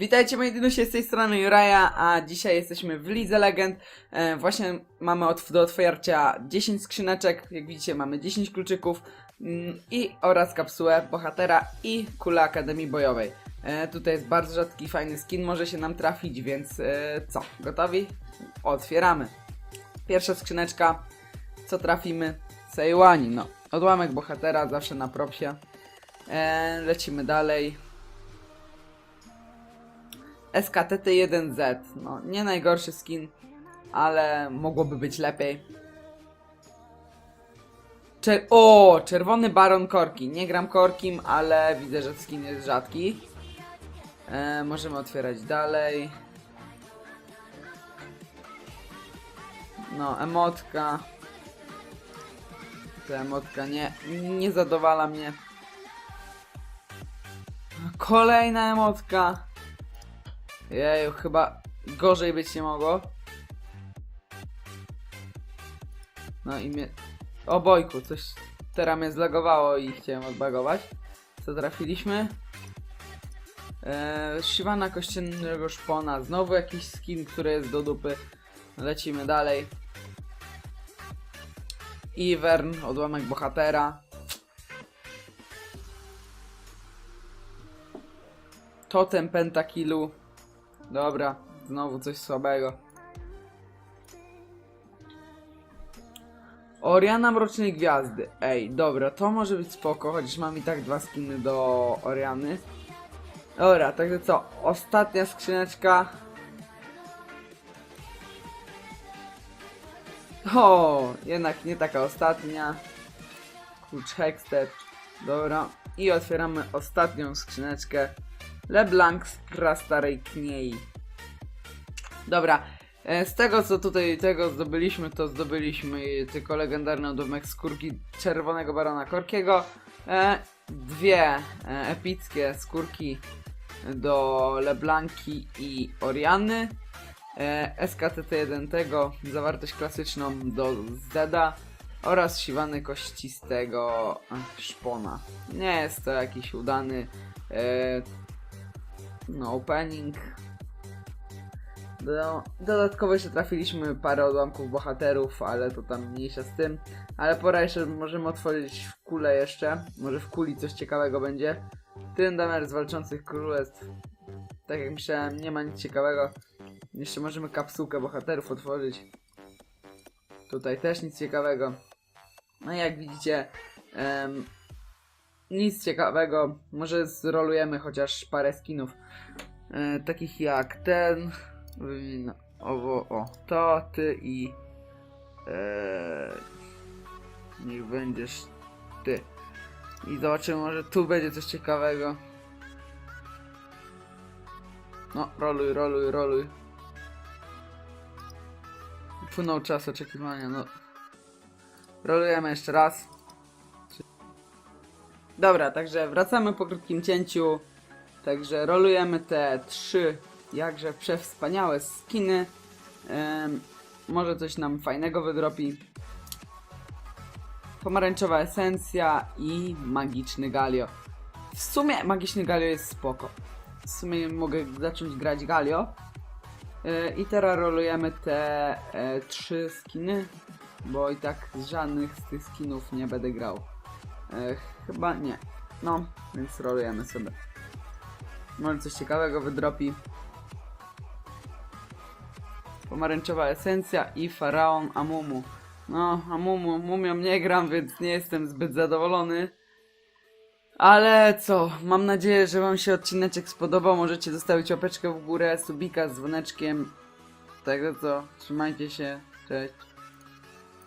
Witajcie moi dinusie, z tej strony Juraja, a dzisiaj jesteśmy w Lidze Legend. E, właśnie mamy od, do otwarcia 10 skrzyneczek, jak widzicie mamy 10 kluczyków mm, i oraz kapsułę bohatera i kulę Akademii Bojowej. E, tutaj jest bardzo rzadki, fajny skin, może się nam trafić, więc e, co, gotowi? Otwieramy. Pierwsza skrzyneczka, co trafimy? Sejłani, no. Odłamek bohatera, zawsze na propsie. E, lecimy dalej. SKTT1Z. No, nie najgorszy skin, ale mogłoby być lepiej. Czer o, czerwony baron korki. Nie gram korkim, ale widzę, że skin jest rzadki. E, możemy otwierać dalej. No, emotka. Ta emotka nie, nie zadowala mnie. Kolejna emotka. Jeju, chyba gorzej być nie mogło. No i mnie... O coś teraz mnie zlagowało i chciałem odbagować. Co trafiliśmy? Eee, Siwana kościennego szpona. Znowu jakiś skin, który jest do dupy. Lecimy dalej. Ivern, odłamek bohatera. Totem Pentakilu. Dobra, znowu coś słabego. Oriana Mrocznej Gwiazdy. Ej, dobra, to może być spoko, chociaż mam i tak dwa skiny do Oriany. Dobra, także co? Ostatnia skrzyneczka. O, jednak nie taka ostatnia. Klucz Hexter. Dobra. I otwieramy ostatnią skrzyneczkę. LeBlanc z prastarej kniei. Dobra, e, z tego co tutaj tego zdobyliśmy, to zdobyliśmy tylko legendarny odłamek skórki czerwonego barona Korkiego. E, dwie e, epickie skórki do Leblanki i Oriany. E, SKTT1 tego, zawartość klasyczną do Zeda oraz siwany kościstego szpona. Nie jest to jakiś udany no, opening. Do, dodatkowo jeszcze trafiliśmy parę odłamków bohaterów, ale to tam mniejsza z tym. Ale pora jeszcze możemy otworzyć w kulę jeszcze. Może w kuli coś ciekawego będzie. Tryndamer z walczących królestw. Tak jak myślałem, nie ma nic ciekawego. Jeszcze możemy kapsułkę bohaterów otworzyć. Tutaj też nic ciekawego. No i jak widzicie, em, nic ciekawego. Może zrolujemy chociaż parę skinów. E, takich jak ten. Wymienię owo, o, to, ty i. E, niech będziesz ty. I zobaczymy, może tu będzie coś ciekawego. No, roluj, roluj, roluj. Płynął czas oczekiwania, no. Rolujemy jeszcze raz. Dobra, także wracamy po krótkim cięciu. Także rolujemy te trzy jakże przewspaniałe skiny. Może coś nam fajnego wydropi. Pomarańczowa esencja i magiczny Galio. W sumie magiczny Galio jest spoko. W sumie mogę zacząć grać Galio. E, I teraz rolujemy te e, trzy skiny, bo i tak z żadnych z tych skinów nie będę grał. E, chyba nie. No, więc rolujemy sobie. Może coś ciekawego wydropi. Pomarańczowa esencja i faraon Amumu. No, Amumu, mumią nie gram, więc nie jestem zbyt zadowolony. Ale co, mam nadzieję, że wam się odcineczek spodobał. Możecie zostawić łapeczkę w górę, subika z dzwoneczkiem. Tego co, trzymajcie się, cześć.